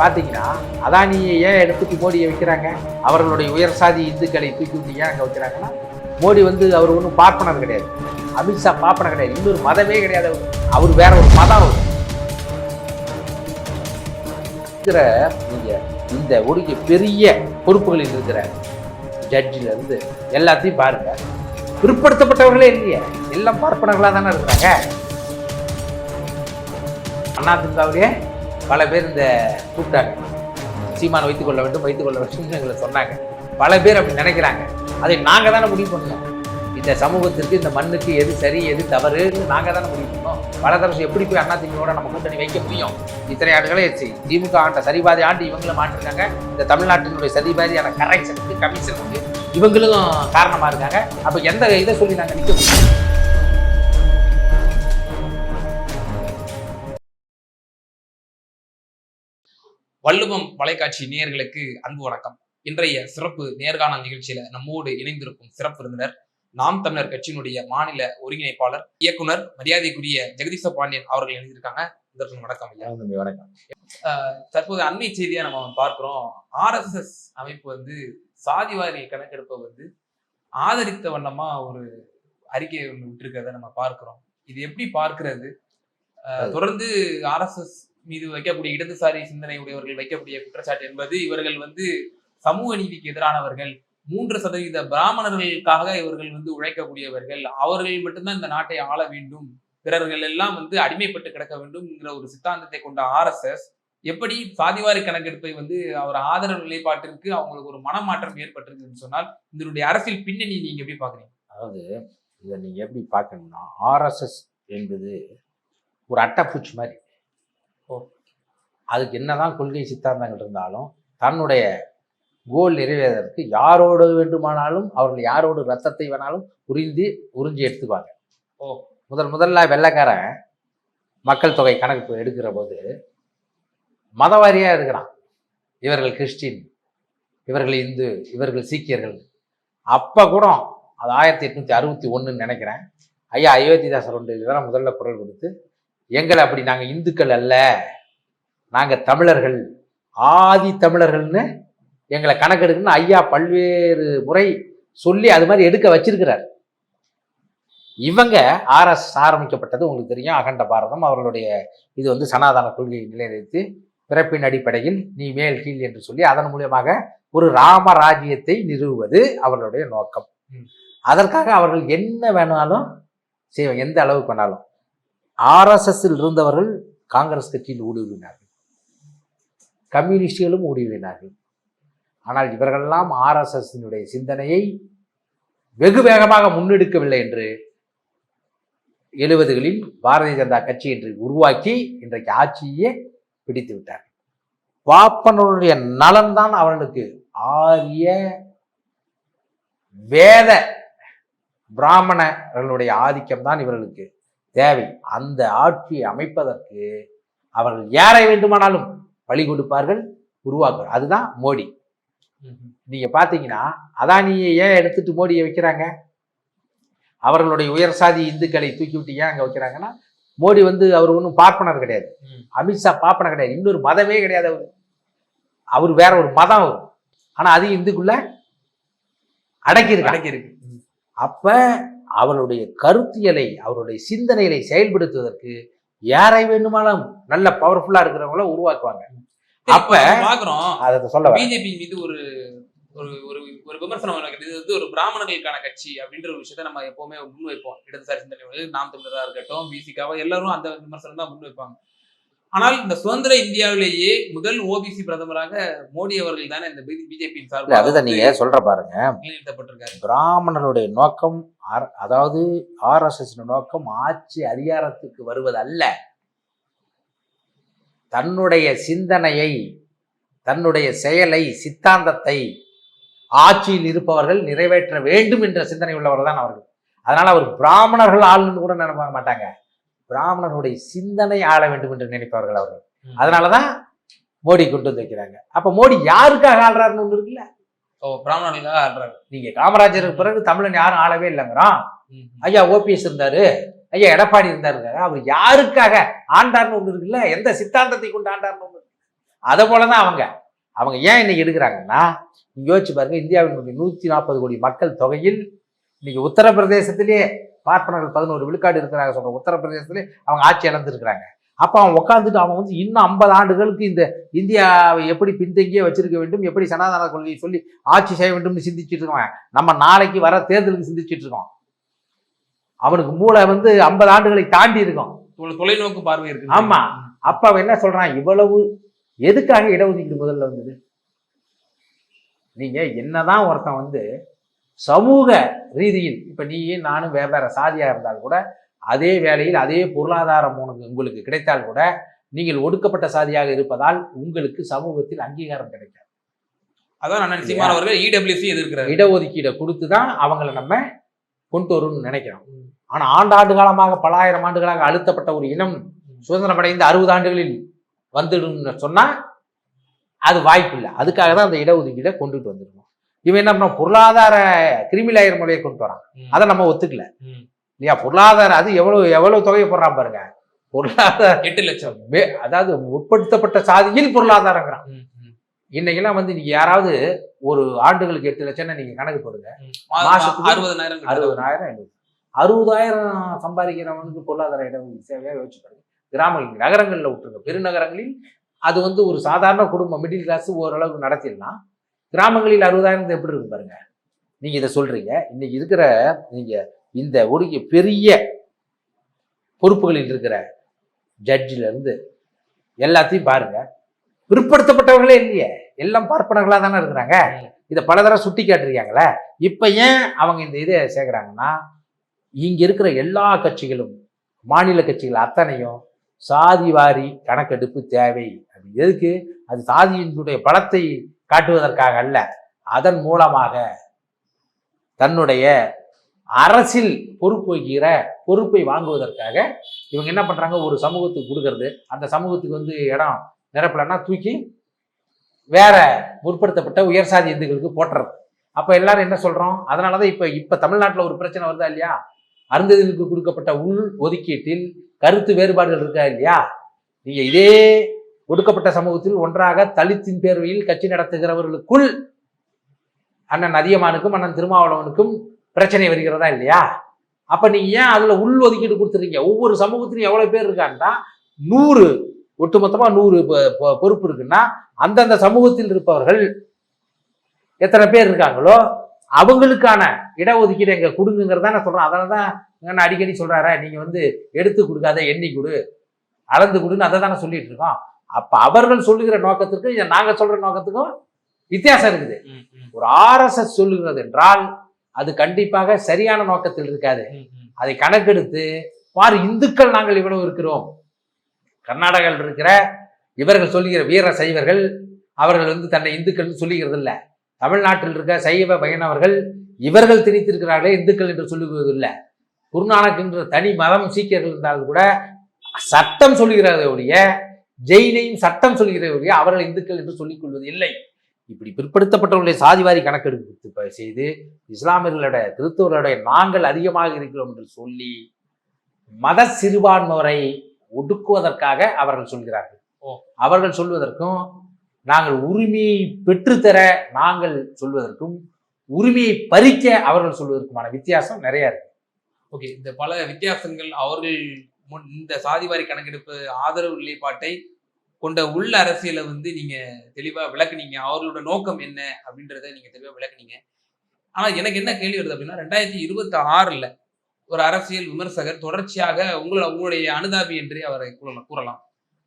பார்த்தீங்கன்னா அதானியை ஏன் எடுத்துட்டு மோடியை வைக்கிறாங்க? அவர்களுடைய உயர் சாதி இந்துக்களை தூக்கி விட்டு ஏன் அங்கே வைக்கிறாங்கன்னா மோடி வந்து அவர் ஒன்றும் பார்ப்பனர் கிடையாது. அமித்ஷா பார்ப்பனர் கிடையாது. இன்னொரு மதமே கிடையாது அவர். அவர் வேற ஒரு மதம் அவர். இருக்கிற நீங்கள் இந்த ஒடுக்கிய பெரிய பொறுப்புகளில் இருக்கிற ஜட்ஜில இருந்து எல்லாத்தையும் பாருங்க. பிற்படுத்தப்பட்டவர்களே இல்லையே. எல்லாம் பார்ப்பனர்களாக தானே இருக்கிறாங்க அதிமுகவிலேயே பல பேர் இந்த கூப்பிட்டாங்க. சீமானை வைத்துக் கொள்ள வேண்டும் வைத்துக் கொள்ள வேண்டும் எங்களை சொன்னாங்க. பல பேர் அப்படி நினைக்கிறாங்க. அதை நாங்கள் தானே முடிவு பண்ணோம் இந்த சமூகத்திற்கு இந்த மண்ணுக்கு எது சரி எது தவறுன்னு நாங்கள் தானே முடிவு பண்ணோம் பல தரசு எப்படி போய் அதிமுகவோட நம்ம கூட்டணி வைக்க முடியும்? இத்தனை ஆண்டுகளே சி- திமுக ஆண்ட சரிபாதி ஆண்டு இவங்களும் மாற்றிருக்காங்க. இந்த தமிழ்நாட்டினுடைய சரிபாதியான கரெக்ஷனுக்கு கமிஷனுக்கு இவங்களும் காரணமாக இருக்காங்க. அப்போ எந்த இதை சொல்லி நாங்கள் நிற்க முடியும்? வள்ளுவம் தொலைக்காட்சி நேயர்களுக்கு அன்பு வணக்கம். இன்றைய சிறப்பு நேர்காணல் நிகழ்ச்சியில நம்மோடு இணைந்திருக்கும் சிறப்பு விருந்தினர் நாம் தமிழர் கட்சியினுடைய மாநில ஒருங்கிணைப்பாளர் இயக்குனர் மரியாதைக்குரிய ஜெகதீச பாண்டியன் அவர்கள் இணைந்திருக்காங்க. இதற்கு வணக்கம் ஐயா. வணக்கம் தற்போது அண்மை செய்தியா நம்ம பார்க்கிறோம். ஆர்எஸ்எஸ் அமைப்பு வந்து சாதிவாரி கணக்கெடுப்பை வந்து ஆதரித்த வண்ணமா ஒரு அறிக்கையை ஒன்று விட்டிருக்கிறத நம்ம பார்க்கிறோம். இது எப்படி பார்க்கிறது? தொடர்ந்து ஆர்எஸ்எஸ் மீது வைக்கக்கூடிய இடதுசாரி சிந்தனை உடையவர்கள் வைக்கக்கூடிய குற்றச்சாட்டு என்பது இவர்கள் வந்து சமூக நீதிக்கு எதிரானவர்கள். மூன்று சதவீத பிராமணர்களுக்காக இவர்கள் வந்து உழைக்கக்கூடியவர்கள். அவர்கள் மட்டும்தான் இந்த நாட்டை ஆள வேண்டும். பிறர்கள் எல்லாம் வந்து அடிமைப்பட்டு கிடக்க வேண்டும்ங்கிற ஒரு சித்தாந்தத்தை கொண்ட ஆர்எஸ்எஸ் எப்படி சாதிவாரி கணக்கெடுப்பை வந்து அவர் ஆதரவு நிலைப்பாட்டிற்கு அவங்களுக்கு ஒரு மனமாற்றம் ஏற்பட்டிருக்குன்னு சொன்னால் இதனுடைய அரசியல் பின்னணி நீங்க எப்படி பாக்குறீங்க அதாவது இதை நீங்கள் எப்படி பார்க்கணும்னா ஆர்எஸ்எஸ் என்பது ஒரு அட்டைப்பூச்சி மாதிரி. அதுக்கு என்னதான் கொள்கை சித்தாந்தங்கள் இருந்தாலும் தன்னுடைய கோல் நிறைவேறதற்கு யாரோடு வேண்டுமானாலும் அவர்கள் யாரோடு ரத்தத்தை வேணாலும் உறிந்தி உறிஞ்சி எடுத்துக்குவாங்க ஓ. முதல் முதல்ல வெள்ளைக்காரன் மக்கள் தொகை கணக்கு எடுக்கிற போது மதவாரியாக இருக்கிறான் இவர்கள் கிறிஸ்டின் இவர்கள் இந்து இவர்கள் சீக்கியர்கள். அப்போ கூட அது ஆயிரத்தி எட்நூத்தி அறுபத்தி ஒன்றுன்னு நினைக்கிறேன். ஐயா அயோத்திதாசர் ஒன்று இதெல்லாம் முதல்ல குரல் கொடுத்து எங்களை அப்படி நாங்கள் இந்துக்கள் அல்ல. நாங்கள் தமிழர்கள். ஆதி தமிழர்கள்னு எங்களை கணக்கெடுக்கணும்னு ஐயா பல்வேறு முறை சொல்லி அது மாதிரி எடுக்க வச்சிருக்கிறார். இவங்க ஆர்எஸ் ஆரம்பிக்கப்பட்டது உங்களுக்கு தெரியும். அகண்ட பாரதம். அவர்களுடைய இது வந்து சனாதன கொள்கையை நிலைநிறுத்தி பிறப்பின் அடிப்படையில் நீ மேல் கீழ் என்று சொல்லி அதன் மூலியமாக ஒரு ராமராஜ்யத்தை நிறுவுவது அவர்களுடைய நோக்கம். அதற்காக அவர்கள் என்ன வேணாலும் செய்வாங்க. எந்த அளவுக்கு வேணாலும். ஆர்எஸ்எஸ்ஸில் இருந்தவர்கள் காங்கிரஸ் கட்சியில் ஊடுருவினார்கள் கம்யூனிஸ்டுகளும் ஊடுருவினார்கள் ஆனால் இவர்களெல்லாம் ஆர்எஸ்எஸ்னுடைய சிந்தனையை வெகு வேகமாக முன்னெடுக்கவில்லை என்று எழுபதுகளில் பாரதிய ஜனதா கட்சி என்று உருவாக்கி இன்றைக்கு ஆட்சியே பிடித்து விட்டார். பாப்பனருடைய நலன்தான் அவர்களுக்கு ஆரிய வேத பிராமணர்களுடைய ஆதிக்கம் தான் இவர்களுக்கு. தேவை. அந்த ஆட்சியை அமைப்பதற்கு அவர்கள் யாரை வேண்டுமானாலும் பலி கொடுப்பார்கள் உருவாக்குவார் அதுதான் மோடி. நீங்க பாத்தீங்கன்னா அதானியை ஏன் எடுத்துட்டு மோடியை வைக்கிறாங்க? அவர்களுடைய உயர் சாதி இந்துக்களை தூக்கி விட்டு ஏன் அங்க வைக்கிறாங்கன்னா மோடி வந்து அவர் ஒன்றும் பார்ப்பனர் கிடையாது. அமித்ஷா பார்ப்பனர் கிடையாது. இன்னொரு மதமே கிடையாது அவர். அவர் வேற ஒரு மதம் அவர். ஆனா அது இந்துக்குள்ள அடக்கி அடக்கி இருக்கு ம். அப்ப அவருடைய கருத்தியலை அவருடைய சிந்தனைகளை செயல்படுத்துவதற்கு யாரை வேண்டுமானாலும் நல்ல பவர்ஃபுல்லா இருக்கிறவங்கள உருவாக்குவாங்க அப்ப பாக்குறோம் அதை சொல்ல. பிஜேபி மீது ஒரு ஒரு ஒரு ஒரு விமர்சனம். இது வந்து ஒரு பிராமணர்களுக்கான கட்சி அப்படின்ற ஒரு விஷயத்த நம்ம எப்பவுமே முன்வைப்போம் இடதுசாரி சிந்தனை நாம் தமிழரா இருக்கட்டும் பிசிகாவா எல்லாரும் அந்த விமர்சனம் தான் முன்வைப்பாங்க ஆனால் இந்த சுதந்திர இந்தியாவிலேயே முதல் ஓபிசி பிரதமராக மோடி அவர்கள் தானே இந்த பிஜேபி இல்ல சார்பாக அதுதான் நீங்க சொல்ற பாருங்க. பிராமணர்களுடைய நோக்கம் ஆர்- அதாவது ஆர்எஸ்எஸ் நோக்கம் ஆட்சி அதிகாரத்துக்கு வருவது அல்ல. தன்னுடைய சிந்தனையை தன்னுடைய செயலை சித்தாந்தத்தை ஆட்சியில் இருப்பவர்கள் நிறைவேற்ற வேண்டும் என்ற சிந்தனை உள்ளவர்கள் தான் அவர்கள். அதனால அவர் பிராமணர்கள் ஆளுன்னு கூட நினைக்க மாட்டாங்க. பிராமணர்களுடைய சிந்தனை ஆள வேண்டும் என்று நினைப்பவர்கள் அவர்கள். அதனாலதான் மோடி கொண்டு வந்து வைக்கிறாங்க அப்ப மோடி யாருக்காக ஆள்றாருன்னு ஒண்ணு இருக்குல்ல? ஓ பிராமணர்களுக்காக ஆடுறாரு நீங்க காமராஜருக்கு பிறகு தமிழன் யாரும் ஆளவே இல்லைங்கிறான். ஐயா ஓபிஎஸ் இருந்தாரு. ஐயா எடப்பாடி இருந்தாருங்க அவர் யாருக்காக ஆண்டார்னு ஒண்ணு இருக்குல்ல? எந்த சித்தாந்தத்தை கொண்டு ஆண்டார்னு ஒண்ணு இருக்கு. அதை போல தான் அவங்க. அவங்க ஏன் இன்னைக்கு எடுக்கிறாங்கன்னா நீங்க யோசிச்சு பாருங்க இந்தியாவினுடைய நூற்றி நாற்பது கோடி மக்கள் தொகையில் இன்னைக்கு உத்தரப்பிரதேசத்திலே பார்ப்பனர்கள் பதினோரு விழுக்காடு இருக்கிறாங்க சொல்ற உத்தரப்பிரதேசத்திலே அவங்க ஆட்சி இழந்திருக்கிறாங்க. அப்போ அவன் உட்காந்துட்டு அவன் வந்து இன்னும் ஐம்பது ஆண்டுகளுக்கு இந்த இந்தியாவை எப்படி பின்தங்கியே வச்சிருக்க வேண்டும் எப்படி சனாதன கொள்கையை சொல்லி ஆட்சி செய்ய வேண்டும்னு சிந்திச்சுட்டு இருக்கோம் நம்ம நாளைக்கு வர தேர்தலுக்கு சிந்திச்சுட்டு இருக்கோம். அவனுக்கு மூளை வந்து ஐம்பது ஆண்டுகளை தாண்டி இருக்கும். தொலை- தொலைநோக்கு பார்வை இருக்கு. ஆமா. அப்ப அவன் என்ன சொல்றான்? இவ்வளவு எதுக்காக இடஒதுக்கீடு முதல்ல வந்தது? நீங்க என்னதான் ஒருத்தன் வந்து சமூக ரீதியில் இப்ப நீ நானும் வெவ்வேறு சாதியா இருந்தால் கூட அதே வேளையில் அதே பொருளாதாரம் உனக்கு உங்களுக்கு கிடைத்தால் கூட நீங்கள் ஒடுக்கப்பட்ட சாதியாக இருப்பதால் உங்களுக்கு சமூகத்தில் அங்கீகாரம் கிடைக்காது. அதான் அண்ணன் சீமான் அவர்கள் இடபிள்யூசி எதிர்க்கிறார். இடஒதுக்கீடை கொடுத்து தான் அவங்கள நம்ம கொண்டு வரணும்னு நினைக்கிறோம். ஆனா ஆண்டாண்டு காலமாக பலாயிரம் ஆண்டுகளாக அழுத்தப்பட்ட ஒரு இனம் சுதந்திரம் அடைந்த அறுபது ஆண்டுகளில் வந்துடும்னு சொன்னா அது வாய்ப்பு இல்லை அதுக்காக தான் அந்த இடஒதுக்கீடை கொண்டுட்டு வந்திருக்கோம் இவன் என்ன பண்ண பொருளாதார கிரிமிலாயர் முறையை கொண்டு வரான். அதை நம்ம ஒத்துக்கல. இல்லையா? பொருளாதார அது எவ்வளவு எவ்வளவு தொகையை போடுறான் பாருங்க. பொருளாதார எட்டு லட்சம். அதாவது உட்படுத்தப்பட்ட சாதியில் பொருளாதாரங்கிறான். இன்னைக்கெல்லாம் வந்து நீங்க யாராவது ஒரு ஆண்டுகளுக்கு எட்டு லட்சம்னா நீங்க கணக்கு போடுங்க. மாசத்துக்கு. அறுபதாயிரம் எழுபது அறுபதாயிரம் சம்பாதிக்கிறவனுக்கு பொருளாதார இடஒதுக்கீடு சேவையா யோசிச்சு பாருங்க. கிராமங்கள் நகரங்கள்ல விட்டுருங்க. பெருநகரங்களில் அது வந்து ஒரு சாதாரண குடும்பம் மிடில் கிளாஸ் ஓரளவுக்கு நடத்திடலாம். கிராமங்களில் அறுபதாயிரம் எப்படி இருக்கு பாருங்க? நீங்க இதை சொல்றீங்க. இன்னைக்கு இருக்கிற நீங்க இந்த ஒடுக்கிய பெரிய பொறுப்புகளில் இருக்கிற ஜட்ஜில இருந்து எல்லாத்தையும் பாருங்க. பிற்படுத்தப்பட்டவர்களே இல்லையே. எல்லாம் பார்ப்பனர்களாக தானே இருக்கிறாங்க. இதை பல தடவை சுட்டி காட்டிருக்காங்களே இப்போ ஏன் அவங்க இந்த இதை சேர்க்குறாங்கன்னா இங்கே இருக்கிற எல்லா கட்சிகளும் மாநில கட்சிகள் அத்தனையும் சாதி வாரி கணக்கெடுப்பு தேவை. அது எதுக்கு? அது சாதியினுடைய பலத்தை காட்டுவதற்காக அல்ல அதன் மூலமாக தன்னுடைய அரசில் பொறுப்பு வைக்கிற பொறுப்பை வாங்குவதற்காக இவங்க என்ன பண்ணுறாங்க ஒரு சமூகத்துக்கு கொடுக்கறது. அந்த சமூகத்துக்கு வந்து இடம் நிரப்பலன்னா தூக்கி வேற முற்படுத்தப்பட்ட உயர் சாதி இந்துக்களுக்கு போட்டுறது. அப்போ எல்லாரும் என்ன சொல்கிறோம் அதனால தான் இப்போ இப்போ தமிழ்நாட்டில் ஒரு பிரச்சனை வருதா இல்லையா? அருந்ததிகளுக்கு கொடுக்கப்பட்ட உள் ஒதுக்கீட்டில் கருத்து வேறுபாடுகள் இருக்கா இல்லையா? நீங்கள் இதே ஒடுக்கப்பட்ட சமூகத்தில் ஒன்றாக தலித்தின் பேர்வையில் கட்சி நடத்துகிறவர்களுக்குள் அண்ணன் அதியமானுக்கும் அண்ணன் திருமாவளவனுக்கும் பிரச்சனை வருகிறதா இல்லையா? அப்ப நீங்க ஏன் அதுல உள் ஒதுக்கீடு கொடுத்துறீங்க ஒவ்வொரு சமூகத்திலும் எவ்வளவு பேர் இருக்கான்னா நூறு ஒட்டுமொத்தமா நூறு பொ- பொ- பொறுப்பு இருக்குன்னா அந்தந்த சமூகத்தில் இருப்பவர்கள் எத்தனை பேர் இருக்காங்களோ அவங்களுக்கான இடஒதுக்கீடு எங்க கொடுங்குங்கிறத நான் சொல்றேன். அதனால தான் நான் அடிக்கடி சொல்றாரு நீங்க வந்து எடுத்து கொடுக்காத எண்ணி கொடு அளந்து கொடுன்னு அதை தானே சொல்லிட்டு இருக்கோம். அப்ப அவர்கள் சொல்லுகிற நோக்கத்துக்கும் இதை நாங்க சொல்ற நோக்கத்துக்கும் வித்தியாசம் இருக்குது. ஒரு ஆர்எஸ்எஸ் சொல்லுகிறது என்றால் அது கண்டிப்பாக சரியான நோக்கத்தில் இருக்காது. அதை கணக்கெடுத்து பாரு இந்துக்கள் நாங்கள் இவ்வளவு இருக்கிறோம். கர்நாடகாவில் இருக்கிற இவர்கள் சொல்லுகிற வீர சைவர்கள் அவர்கள் வந்து தன்னை இந்துக்கள் சொல்லுகிறது இல்ல தமிழ்நாட்டில் இருக்க சைவ வைணவர்கள் இவர்கள் திணித்திருக்கிறார்களே இந்துக்கள் என்று சொல்லுவது இல்லை குருநானக் என்ற தனி மதம் சீக்கியர்கள் இருந்தாலும் கூட சட்டம் சொல்லுகிறதை ஒழிய ஜெயினையும் சட்டம் ஒழிய அவர்கள் இந்துக்கள் என்று சொல்லிக் கொள்வது இல்லை இப்படி பிற்படுத்தப்பட்டவர்களை சாதிவாரி கணக்கெடுப்பு செய்து இஸ்லாமியர்களுடைய கிறிஸ்தவர்களுடைய நாங்கள் அதிகமாக இருக்கிறோம் என்று சொல்லி மத சிறுபான்மையரை ஒடுக்குவதற்காக அவர்கள் சொல்கிறார்கள். அவர்கள் சொல்வதற்கும் நாங்கள் உரிமையை பெற்றுத்தர நாங்கள் சொல்வதற்கும் உரிமையை பறிக்க அவர்கள் சொல்வதற்குமான வித்தியாசம் நிறைய இருக்கு. ஓகே இந்த பல வித்தியாசங்கள் அவர்கள் முன் இந்த சாதிவாரி கணக்கெடுப்பு ஆதரவு நிலைப்பாட்டை கொண்ட உள்ள அரசியலை வந்து நீங்க தெளிவா விளக்குனீங்க. அவர்களோட நோக்கம் என்ன அப்படின்றத நீங்க தெளிவா விளக்குனீங்க. ஆனா எனக்கு என்ன கேள்வி வருது அப்படின்னா ரெண்டாயிரத்தி இருபத்தி ஆறுல ஒரு அரசியல் விமர்சகர் தொடர்ச்சியாக உங்களை உங்களுடைய அனுதாபி என்றே அவரை கூறலாம் கூறலாம்.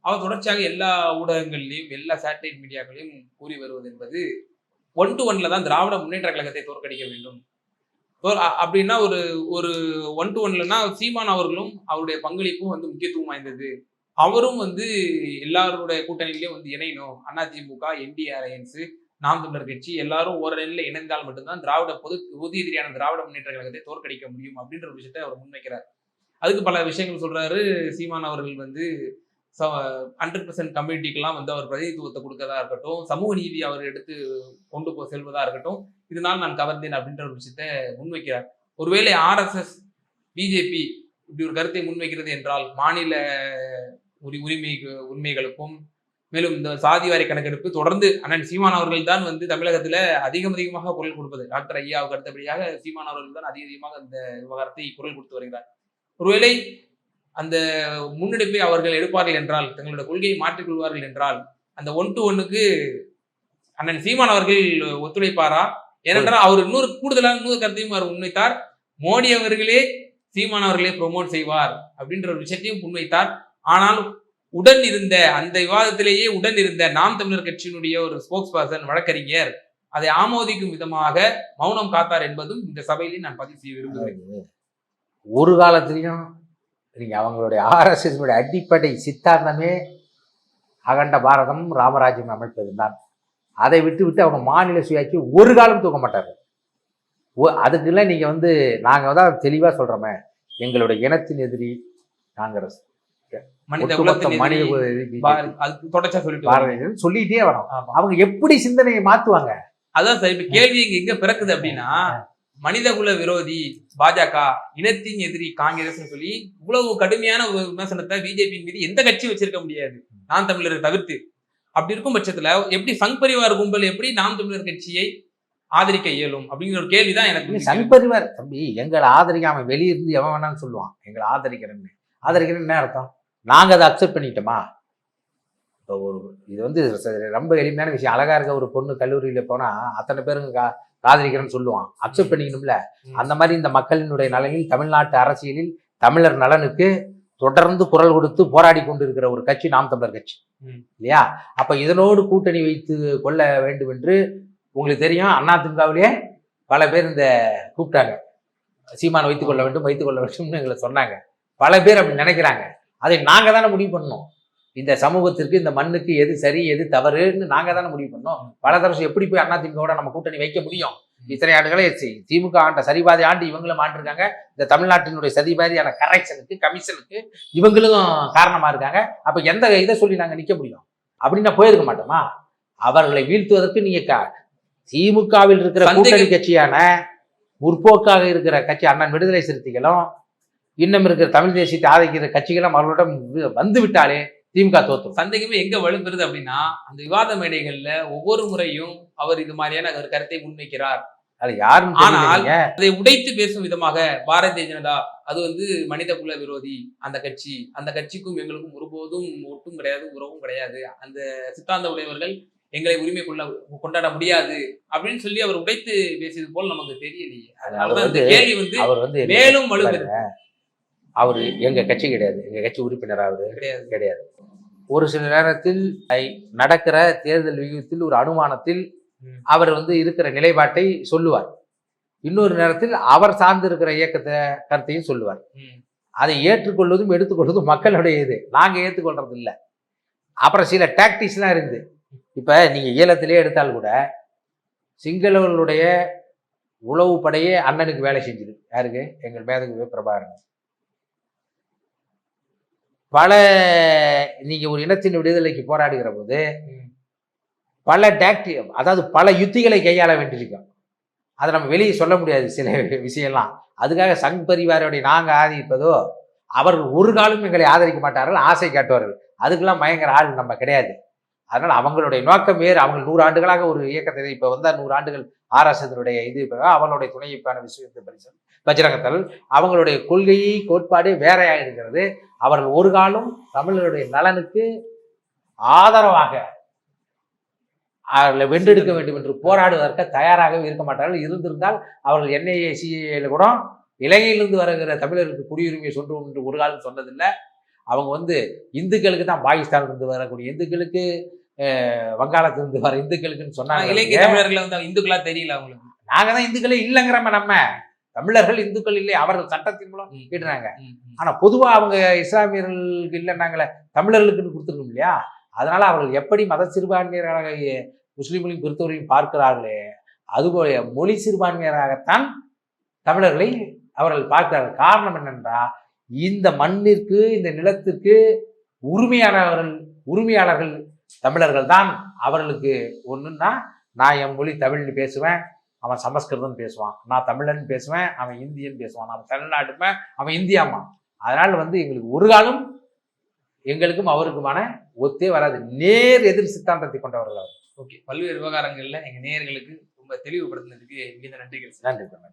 அவர் தொடர்ச்சியாக எல்லா ஊடகங்கள்லையும் எல்லா சேட்டலைட் மீடியாக்களையும் கூறி வருவது என்பது ஒன் டு ஒன்ல தான் திராவிட முன்னேற்ற கழகத்தை தோற்கடிக்க வேண்டும். அப்படின்னா ஒரு ஒரு ஒன் டு ஒன்லன்னா சீமான் அவர்களும் அவருடைய பங்களிப்பும் வந்து முக்கியத்துவம் வாய்ந்தது. அவரும் வந்து எல்லாருடைய கூட்டணியிலையும் வந்து இணையணும். அதிமுக என்டிஏ அலையன்ஸ் நாம் தமிழர் கட்சி எல்லாரும் ஓரணியில் இணைந்தால் மட்டும்தான் திராவிட பொது பொது எதிரியான திராவிட முன்னேற்ற கழகத்தை தோற்கடிக்க முடியும் அப்படின்ற ஒரு விஷயத்தை அவர் முன்வைக்கிறார். அதுக்கு பல விஷயங்கள் சொல்றாரு. சீமான் அவர்கள் வந்து ஹண்ட்ரட் பர்சன்ட் கம்யூனிட்டிக்கெல்லாம் வந்து அவர் பிரதிநிதித்துவத்தை கொடுக்கறதா இருக்கட்டும் சமூக நீதி அவர் எடுத்து கொண்டு போ செல்வதா இருக்கட்டும் இதனால் நான் கவர்ந்தேன் அப்படின்ற ஒரு விஷயத்தை முன்வைக்கிறார். ஒருவேளை ஆர்எஸ்எஸ் பிஜேபி இப்படி ஒரு கருத்தை முன்வைக்கிறது என்றால் மாநில உரி உரிமை உரிமைகளுக்கும் மேலும் இந்த சாதிவாரி கணக்கெடுப்பு தொடர்ந்து அண்ணன் சீமான் அவர்கள் தான் வந்து தமிழகத்தில் அதிகம் அதிகமாக குரல் கொடுப்பது. டாக்டர் ஐயாவுக்கு அடுத்தபடியாக சீமான் அவர்கள் தான் அதிக அதிகமாக இந்த விவகாரத்தை குரல் கொடுத்து வருகிறார். ஒருவேளை அந்த முன்னெடுப்பை அவர்கள் எடுப்பார்கள் என்றால் தங்களோட கொள்கையை மாற்றிக்கொள்வார்கள் என்றால் அந்த ஒன் டு ஒன்னுக்கு அண்ணன் சீமான் அவர்கள் ஒத்துழைப்பாரா? ஏனென்றால் அவர் இன்னொரு கூடுதலாக இன்னொரு கருத்தையும் அவர் முன்வைத்தார். மோடி அவர்களே சீமான் அவர்களே ப்ரொமோட் செய்வார் அப்படின்ற ஒரு விஷயத்தையும் முன்வைத்தார். ஆனால் உடன் இருந்த அந்த விவாதத்திலேயே உடன் இருந்த நாம் தமிழர் கட்சியினுடைய ஒரு ஸ்போக்ஸ் பர்சன் வழக்கறிஞர் அதை ஆமோதிக்கும் விதமாக மௌனம் காத்தார் என்பதும் இந்த சபையிலே நான் பதிவு செய்ய விரும்புகிறேன். ஒரு காலத்திலையும் நீங்க அவங்களுடைய ஆர்எஸ்எஸ் அடிப்படை சித்தாந்தமே அகண்ட பாரதம் ராமராஜ்யம் அமைப்பது தான் அதை விட்டு விட்டு அவங்க மாநில சுயாட்சி ஒரு காலம் தூக்க மாட்டாங்க ஒ- அதுக்கெல்லாம் நீங்க வந்து நாங்க தான் தெளிவா சொல்றோமே. எங்களுடைய இனத்தின் எதிரி காங்கிரஸ். சொல்லிட்டு வரோம். அவங்க எப்படி சிந்தனையை மாத்துவாங்க? அதான் சார் இப்ப கேள்வி இங்க எங்க பிறக்குது அப்படின்னா மனிதகுல விரோதி பாஜக இனத்தின் எதிரி காங்கிரஸ் சொல்லி இவ்வளவு கடுமையான ஒரு விமர்சனத்தை பிஜேபியின் மீது எந்த கட்சியும் வச்சிருக்க முடியாது. நாம் தமிழரை தவிர்த்து. அப்படி இருக்கும் பட்சத்துல எப்படி சங் பரிவார் கும்பல் எப்படி நாம் தமிழர் கட்சியை ஆதரிக்க இயலும்? அப்படிங்கிற ஒரு கேள்விதான் எனக்கு. சங் பரிவார் தம்பி எங்களை ஆதரிக்காம வெளியிருந்து எவன் வேணாலும் சொல்லுவான். எங்களை ஆதரிக்கிறேன்னு. ஆதரிக்கிறேன்னு என்ன அர்த்தம்? நாங்க அதை அக்செப்ட் பண்ணிட்டோமா? இப்போ ஒரு இது வந்து ரொம்ப எளிமையான விஷயம். அழகா இருக்க ஒரு பொண்ணு கல்லூரியில போனா அத்தனை பேருங்க காதலிக்கிறேன்னு சொல்லுவான். அக்செப்ட் பண்ணிக்கணும்ல. அந்த மாதிரி இந்த மக்களினுடைய நலனில் தமிழ்நாட்டு அரசியலில் தமிழர் நலனுக்கு தொடர்ந்து குரல் கொடுத்து போராடி கொண்டிருக்கிற ஒரு கட்சி நாம் தமிழர் கட்சி. இல்லையா? அப்ப இதனோடு கூட்டணி வைத்து கொள்ள வேண்டும் என்று உங்களுக்கு தெரியும் அதிமுகவிலேயே பல பேர் இந்த கூப்பிட்டாங்க. சீமான் வைத்துக் கொள்ள வேண்டும் வைத்துக் கொள்ள வேண்டும்னு எங்களை சொன்னாங்க. பல பேர் அப்படி நினைக்கிறாங்க. அதை நாங்க தானே முடிவு பண்ணோம் இந்த சமூகத்திற்கு இந்த மண்ணுக்கு எது சரி எது தவறுன்னு நாங்க தானே முடிவு பண்ணோம். பல தரசு எப்படி போய் அதிமுகவோட நம்ம கூட்டணி வைக்க முடியும்? இத்தனை ஆண்டுகளே திமுக ஆண்ட சரிபாதி ஆண்டு இவங்களும் ஆண்டிருக்காங்க. இந்த தமிழ்நாட்டினுடைய சதிபாதியான கரெக்ஷனுக்கு கமிஷனுக்கு இவங்களும் காரணமா இருக்காங்க. அப்ப எந்த இதை சொல்லி நாங்க நிக்க முடியும்? அப்படின்னா போயிருக்க மாட்டோமா? அவர்களை வீழ்த்துவதற்கு நீங்க க- திமுகவில் இருக்கிற கூட்டணி கட்சியான முற்போக்காக இருக்கிற கட்சி அண்ணன் விடுதலை சிறுத்தைகளும் இன்னும் இருக்கிற தமிழ் தேசியத்தை ஆதரிக்கிற கட்சிகளும் அவர்களிடம் வந்து விட்டாலே திமுக தோத்துரும். சந்தேகமே எங்க வலுப்பெறுது அப்படின்னா அந்த விவாத மேடைகள்ல ஒவ்வொரு முறையும் அவர் இது மாதிரியான ஒரு கருத்தை முன்வைக்கிறார். அது யாரும் ஆனால் அதை உடைத்து பேசும் விதமாக பாரதிய ஜனதா அது வந்து மனித குல விரோதி அந்த கட்சி. அந்த கட்சிக்கும் எங்களுக்கும் ஒருபோதும் ஒட்டும் கிடையாது உறவும் கிடையாது. அந்த சித்தாந்த உடையவர்கள் எங்களை உரிமை கொள்ள கொண்டாட முடியாது அப்படின்னு சொல்லி அவர் உடைத்து பேசியது போல் நமக்கு தெரியலையே. அதனாலதான் இந்த வந்து கேள்வி வந்து மேலும் வலுப்பெறுது அவர் எங்க கட்சி கிடையாது. எங்க கட்சி உறுப்பினர் அவரு கிடையாது. கிடையாது. ஒரு சில நேரத்தில் நடக்கிற தேர்தல் விகிதத்தில் ஒரு அனுமானத்தில். அவர் வந்து இருக்கிற நிலைப்பாட்டை சொல்லுவார். இன்னொரு நேரத்தில் அவர் சார்ந்து இருக்கிற இயக்கத்தை கருத்தையும் சொல்லுவார். அதை ஏற்றுக்கொள்வதும் எடுத்துக்கொள்வதும் மக்களுடைய இது. நாங்க ஏற்றுக்கொள்றது இல்லை. அப்புறம் சில டாக்டிக்ஸ்லாம் இருக்குது. இப்ப நீங்க ஈழத்திலே எடுத்தால் கூட சிங்களவர்களுடைய உளவு படையே அண்ணனுக்கு வேலை செஞ்சுது யாருக்கு? எங்கள் மேதகு பிரபாகரன் பல நீங்க ஒரு இனத்தின் விடுதலைக்கு போராடுகிற போது. பல டாக்டி அதாவது பல யுத்திகளை கையாள வேண்டியிருக்கும். அதை நம்ம வெளியே சொல்ல முடியாது சில விஷயம்லாம். அதுக்காக சங் பரிவாரோடைய நாங்க ஆதரிப்பதோ அவர்கள் ஒரு காலம் எங்களை ஆதரிக்க மாட்டார்கள் ஆசை காட்டுவார்கள். அதுக்கெல்லாம் மயங்கிற ஆள் நம்ம கிடையாது. அதனால அவங்களுடைய நோக்கம் வேறு. அவங்க நூறு ஆண்டுகளாக ஒரு இயக்கத்தை இப்போ வந்தா நூறு ஆண்டுகள் ஆர்எஸ்எஸ்னுடைய இது அவங்களுடைய துணைப்பான விஷயத்தை பரிசல் பஜ்ரங்கத்தல் அவங்களுடைய கொள்கை கோட்பாடு வேறையாக இருக்கிறது. அவர்கள் ஒரு காலம் தமிழருடைய நலனுக்கு ஆதரவாக அவர்களை வென்றெடுக்க வேண்டும் என்று போராடுவதற்கு தயாராகவே இருக்க மாட்டார்கள். இருந்திருந்தால் அவர்கள் என்ஐஏ சிஏல கூட இலங்கையிலிருந்து வருகிற தமிழருக்கு குடியுரிமையை சொல்றோம் என்று ஒரு காலம் சொன்னதில்லை. அவங்க வந்து இந்துக்களுக்கு தான் பாகிஸ்தானிலிருந்து வரக்கூடிய இந்துக்களுக்கு வங்காளத்திலிருந்து வர இந்துக்களுக்குன்னு சொன்னாங்க. இலங்கை தமிழர்களை வந்து இந்துக்களா தெரியல அவங்களுக்கு. நாங்க தான் இந்துக்களே இல்லைங்கிறோமே நம்ம. தமிழர்கள் இந்துக்கள் இல்லை அவர்கள் சட்டத்தின் மூலம். கேட்டுறாங்க. ஆனா பொதுவா அவங்க இஸ்லாமியர்களுக்கு இல்லைன்னாங்களே தமிழர்களுக்குன்னு கொடுத்துருக்கோம் இல்லையா அதனால அவர்கள் எப்படி மத சிறுபான்மையராக முஸ்லிம்களையும் கிறிஸ்தவரையும் பார்க்கிறார்களே அதுபோல மொழி சிறுபான்மையராகத்தான் தமிழர்களை அவர்கள் பார்க்கிறார்கள் காரணம் என்னென்றா இந்த மண்ணிற்கு இந்த நிலத்திற்கு உரிமையாளர்கள் உரிமையாளர்கள் தமிழர்கள் தான் அவர்களுக்கு ஒண்ணுன்னா நான் என் மொழி தமிழ்னு பேசுவேன் அவன் சமஸ்கிருதம் பேசுவான். நான் தமிழன் பேசுவேன் அவன் இந்தியன் பேசுவான். நான் தமிழ்நாட்டுப்பேன் அவன் இந்தியாமா அதனால வந்து எங்களுக்கு ஒரு காலம் எங்களுக்கும் அவருக்குமான ஒத்தே வராது. நேர் எதிர் சித்தாந்தத்தை கொண்டவர்கள் ஓகே. பல்வேறு விவகாரங்கள்ல எங்க நேயர்களுக்கு ரொம்ப தெளிவுபடுத்தினதுக்கு மிகுந்த நன்றிகள் நன்றி